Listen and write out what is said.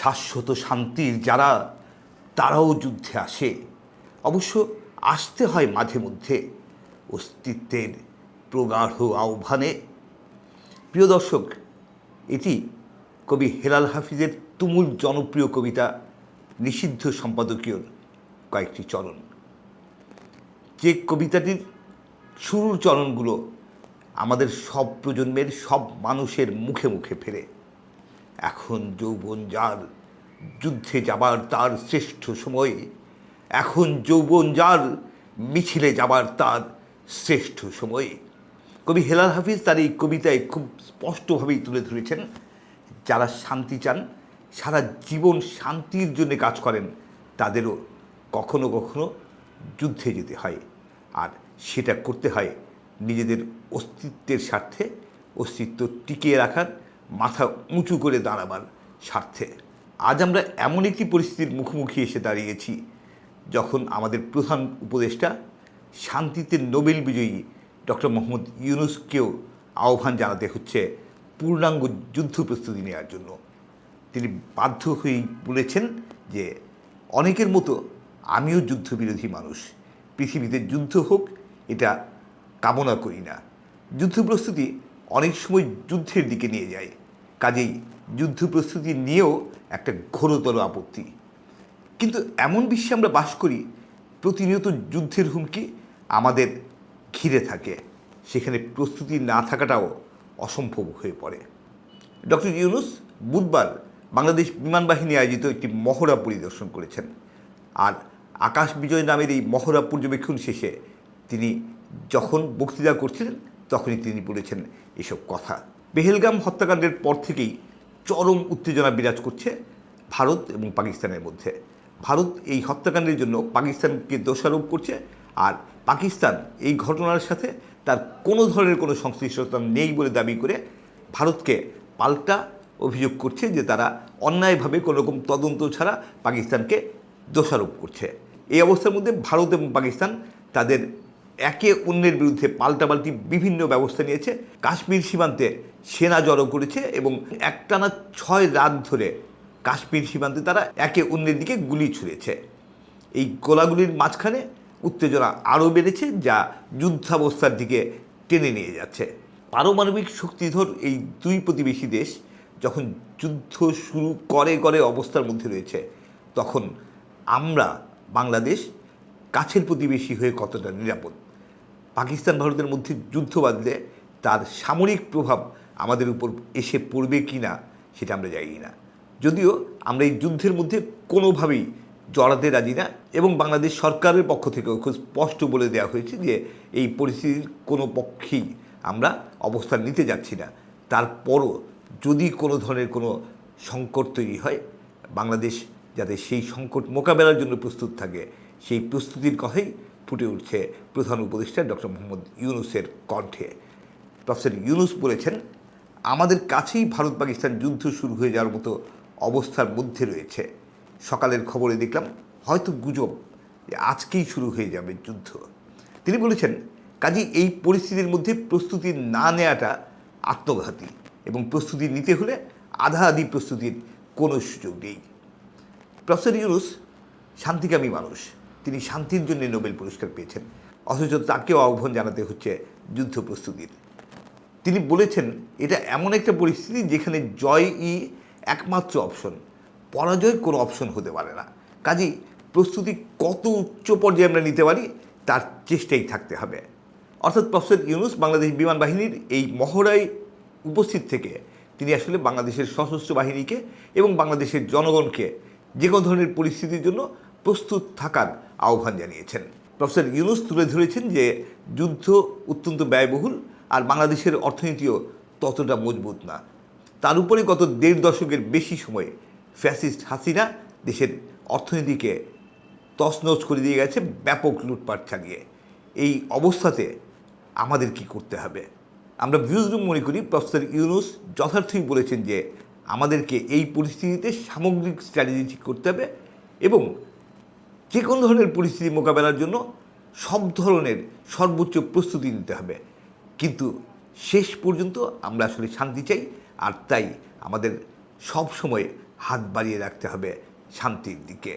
শাশ্বত শান্তির যারা, তারাও যুদ্ধে আসে। অবশ্য আসতে হয় মাঝে মধ্যে অস্তিত্বের প্রগাঢ় আহ্বানে। প্রিয় দর্শক, এটি কবি হেলাল হাফিজের তুমুল জনপ্রিয় কবিতা, নিষিদ্ধ সম্পাদকীয়র কয়েকটি চরণ। যে কবিতাটির শুরুর চরণগুলো আমাদের সব প্রজন্মের, সব মানুষের মুখে মুখে ফেরে। এখন যৌবন যার, যুদ্ধে যাবার তার শ্রেষ্ঠ সময়, এখন যৌবন যার, মিছিলে যাবার তার শ্রেষ্ঠ সময়। কবি হেলাল হাফিজ তার এই কবিতায় খুব স্পষ্টভাবেই তুলে ধরেছেন, যারা শান্তি চান, সারা জীবন শান্তির জন্য কাজ করেন, তাদেরও কখনো কখনো যুদ্ধে যেতে হয়। আর সেটা করতে হয় নিজেদের অস্তিত্বের স্বার্থে, অস্তিত্ব টিকিয়ে রাখার মাথা উঁচু করে দাঁড়াবার স্বার্থে। আজ আমরা এমন একটি পরিস্থিতির মুখোমুখি এসে দাঁড়িয়েছি, যখন আমাদের প্রধান উপদেষ্টা, শান্তিতে নোবেল বিজয়ী ডক্টর মোহাম্মদ ইউনুসকেও আহ্বান জানাতে হচ্ছে পূর্ণাঙ্গ যুদ্ধ প্রস্তুতি নেওয়ার জন্য। তিনি বাধ্য হয়েই বলেছেন যে, অনেকের মতো আমিও যুদ্ধবিরোধী মানুষ। পৃথিবীতে যুদ্ধ হোক, এটা কামনা করি না। যুদ্ধ প্রস্তুতি অনেক সময় যুদ্ধের দিকে নিয়ে যায়। কাজেই যুদ্ধ প্রস্তুতি নিয়েও একটা ঘোরতর আপত্তি। কিন্তু এমন বিশ্বে আমরা বাস করি, প্রতিনিয়ত যুদ্ধের হুমকি আমাদের ঘিরে থাকে। সেখানে প্রস্তুতি না থাকাটাও অসম্ভব হয়ে পড়ে। ডক্টর ইউনুস বুধবার বাংলাদেশ বিমান বাহিনী আয়োজিত একটি মহড়া পরিদর্শন করেছেন। আর আকাশ বিজয় নামের এই মহড়া পর্যবেক্ষণ শেষে তিনি যখন বক্তৃতা করছিলেন, তখনই তিনি বলেছেন এসব কথা। পেহেলগাম হত্যাকাণ্ডের পর থেকেই চরম উত্তেজনা বিরাজ করছে ভারত এবং পাকিস্তানের মধ্যে। ভারত এই হত্যাকাণ্ডের জন্য পাকিস্তানকে দোষারোপ করছে আর পাকিস্তান এই ঘটনার সাথে তার কোনো ধরনের কোনো সংশ্লিষ্টতা নেই বলে দাবি করে ভারতকে পাল্টা অভিযোগ করছে যে তারা অন্যায়ভাবে কোনো রকম তদন্ত ছাড়া পাকিস্তানকে দোষারোপ করছে। এই অবস্থার মধ্যে ভারত এবং পাকিস্তান তাদের একে অন্যের বিরুদ্ধে পাল্টাপাল্টি বিভিন্ন ব্যবস্থা নিয়েছে। কাশ্মীর সীমান্তে সেনা জড়ো করেছে এবং একটানা ছয় রাত ধরে কাশ্মীর সীমান্তে তারা একে অন্যের দিকে গুলি ছুঁড়েছে। এই গোলাগুলির মাঝখানে উত্তেজনা আরও বেড়েছে যা যুদ্ধাবস্থার দিকে টেনে নিয়ে যাচ্ছে। পারমাণবিক শক্তিধর এই দুই প্রতিবেশী দেশ যখন যুদ্ধ শুরু করে করে অবস্থার মধ্যে রয়েছে, তখন আমরা, বাংলাদেশ, কাছের প্রতিবেশী হয়ে কতটা নিরাপদ? পাকিস্তান, ভারতের মধ্যে যুদ্ধ বাঁধলে তার সামরিক প্রভাব আমাদের উপর এসে পড়বে কি না, সেটা আমরা জানি না। যদিও আমরা এই যুদ্ধের মধ্যে কোনোভাবেই জড়াতে রাজি না এবং বাংলাদেশ সরকারের পক্ষ থেকেও খুব স্পষ্ট বলে দেওয়া হয়েছে যে এই পরিস্থিতির কোনো পক্ষেই আমরা অবস্থান নিতে যাচ্ছি না। তারপরও যদি কোনো ধরনের কোনো সংকট তৈরি হয়, বাংলাদেশ যাতে সেই সংকট মোকাবেলার জন্য প্রস্তুত থাকে, সেই প্রস্তুতির কথাই ফুটে উঠছে প্রধান উপদেষ্টা ডক্টর মোহাম্মদ ইউনুসের কণ্ঠে। প্রফেসর ইউনুস বলেছেন আমাদের কাছেই ভারত পাকিস্তান যুদ্ধ শুরু হয়ে যাওয়ার মতো অবস্থার মধ্যে রয়েছে। সকালের খবরে দেখলাম হয়তো গুজব যে আজকেই শুরু হয়ে যাবে যুদ্ধ। তিনি বলেছেন কাজী এই পরিস্থিতির মধ্যে প্রস্তুতি না নেওয়াটা আত্মঘাতী এবং প্রস্তুতি নিতে হলে আধা আধি প্রস্তুতির কোনো সুযোগ নেই। প্রফেসর ইউনুস শান্তিকামী মানুষ, তিনি শান্তির জন্য নোবেল পুরস্কার পেয়েছেন। অথচ তাকেও আহ্বান জানাতে হচ্ছে যুদ্ধ প্রস্তুতির। তিনি বলেছেন, এটা এমন একটা পরিস্থিতি যেখানে জয়ই একমাত্র অপশন। পরাজয় কোনো অপশন হতে পারে না। কাজেই প্রস্তুতি কত উচ্চ পর্যায়ে আমরা নিতে পারি, তার চেষ্টাই থাকতে হবে। অর্থাৎ প্রফেসর ইউনুস বাংলাদেশ বিমান বাহিনীর এই মহড়ায় উপস্থিত থেকে তিনি আসলে বাংলাদেশের সশস্ত্র বাহিনীকে এবং বাংলাদেশের জনগণকে যে কোনো ধরনের পরিস্থিতির জন্য প্রস্তুত থাকার আহ্বান জানিয়েছেন। প্রফেসর ইউনুস তুলে ধরেছেন যে, যুদ্ধ অত্যন্ত ব্যয়বহুল আর বাংলাদেশের অর্থনীতিও ততটা মজবুত না। তার উপরে গত দেড় দশকের বেশি সময়ে ফ্যাসিস্ট হাসিনা দেশের অর্থনীতিকে তছনছ করে দিয়ে গেছে ব্যাপক লুটপাট চালিয়ে। এই অবস্থাতে আমাদের কি করতে হবে? আমরা ভিউজরুম মনে করি, প্রফেসর ইউনুস যথার্থই বলেছেন যে আমাদেরকে এই পরিস্থিতিতে সামগ্রিক স্ট্র্যাটেজি ঠিক করতে হবে এবং যে কোনো ধরনের পরিস্থিতি মোকাবেলার জন্য সব ধরনের সর্বোচ্চ প্রস্তুতি নিতে হবে। কিন্তু শেষ পর্যন্ত আমরা আসলে শান্তি চাই, আর তাই আমাদের সব সময় হাত বাড়িয়ে রাখতে হবে শান্তির দিকে।